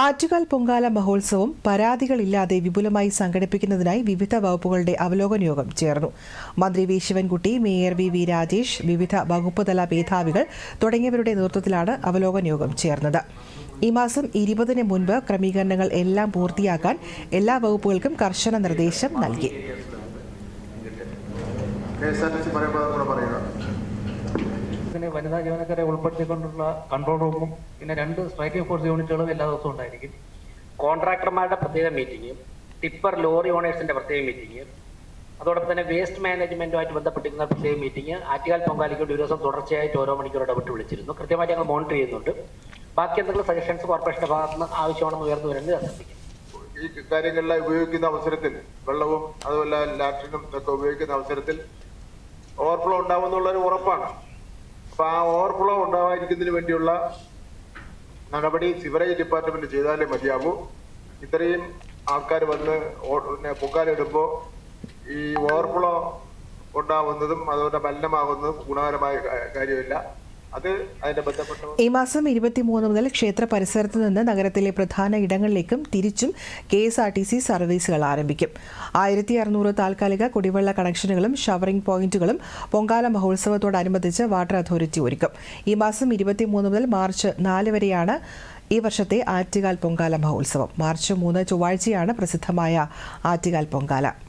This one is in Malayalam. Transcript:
ആറ്റുകാൽ പൊങ്കാല മഹോത്സവം പരാതികളില്ലാതെ വിപുലമായി സംഘടിപ്പിക്കുന്നതിനായി വിവിധ വകുപ്പുകളുടെ അവലോകന യോഗം ചേർന്നു. മന്ത്രി V Sivankutty mayor V V Rajesh വിവിധ വകുപ്പ് തല മേധാവികൾ തുടങ്ങിയവരുടെ നേതൃത്വത്തിലാണ് അവലോകന യോഗം ചേർന്നത്. ഈ മാസം ഇരുപതിന് മുൻപ് ക്രമീകരണങ്ങൾ എല്ലാം പൂർത്തിയാക്കാൻ എല്ലാ വകുപ്പുകൾക്കും കർശന നിർദ്ദേശം നൽകി. K S R T C പറയുമ്പോൾ അതുകൂടെ പറയുക. വനിതാ ജീവനക്കാരെ ഉൾപ്പെടുത്തിക്കൊണ്ടുള്ള കൺട്രോൾ റൂമും പിന്നെ രണ്ട് സ്ട്രൈക്കിംഗ് ഫോഴ്സ് യൂണിറ്റുകളും എല്ലാ ദിവസവും ഉണ്ടായിരിക്കും. കോൺട്രാക്ടർമാരുടെ പ്രത്യേക മീറ്റിംഗ് ടിപ്പർ ലോറി ഓണേഴ്സിന്റെ പ്രത്യേക മീറ്റിംഗ് അതോടൊപ്പം തന്നെ വേസ്റ്റ് മാനേജ്മെന്റുമായിട്ട് ബന്ധപ്പെട്ടിരിക്കുന്ന പ്രത്യേക മീറ്റിംഗ് ആറ്റുകാൽ പൊങ്കാലിക്ക് ഒരു ദിവസം തുടർച്ചയായിട്ട് ഓരോ മണിക്കൂർ ഇടപെട്ട് വിളിച്ചിരുന്നു. കൃത്യമായിട്ട് ഞങ്ങൾ മോണിറ്റർ ചെയ്യുന്നുണ്ട്. ബാക്കി എന്തെങ്കിലും സജഷൻസ് കോർപ്പറേഷന്റെ ഭാഗത്ത് നിന്ന് ആവശ്യമാണെന്ന് ഉയർന്നു വരുന്നത് ഈ കാര്യങ്ങളിലെ ഉപയോഗിക്കുന്ന അവസരത്തിൽ വെള്ളവും അതുപോലെ ലാട്രിനും ഒക്കെ ഉപയോഗിക്കുന്ന അവസരത്തിൽ ഓവർഫ്ലോ ഉണ്ടാവുമെന്നുള്ളൊരു ഉറപ്പാണ്. അപ്പൊ ആ ഓവർഫ്ലോ ഉണ്ടാവാതിരിക്കുന്നതിന് വേണ്ടിയുള്ള നടപടി സിവറേജ് ഡിപ്പാർട്ട്മെന്റ് ചെയ്താലേ മതിയാവൂ. ഇത്രയും ആൾക്കാർ വന്ന് പിന്നെ പൊങ്കാലിടുമ്പോ ഈ ഓവർഫ്ലോ ഉണ്ടാവുന്നതും അതുപോലെ മലിനമാകുന്നതും ഗുണകരമായ കാര്യമില്ല. ഈ മാസം ഇരുപത്തിമൂന്ന് മുതൽ ക്ഷേത്ര പരിസരത്ത് നിന്ന് നഗരത്തിലെ പ്രധാന ഇടങ്ങളിലേക്കും തിരിച്ചും K S R T C സർവീസുകൾ ആരംഭിക്കും. ആയിരത്തി അറുന്നൂറ് താൽക്കാലിക കുടിവെള്ള കണക്ഷനുകളും ഷവറിംഗ് പോയിന്റുകളും പൊങ്കാല മഹോത്സവത്തോടനുബന്ധിച്ച് വാട്ടർ അതോറിറ്റി ഒരുക്കും. ഈ മാസം ഇരുപത്തിമൂന്ന് മുതൽ മാർച്ച് നാല് വരെയാണ് ഈ വർഷത്തെ ആറ്റുകാൽ പൊങ്കാല മഹോത്സവം. മാർച്ച് മൂന്ന് ചൊവ്വാഴ്ചയാണ് പ്രസിദ്ധമായ ആറ്റുകാൽ പൊങ്കാല.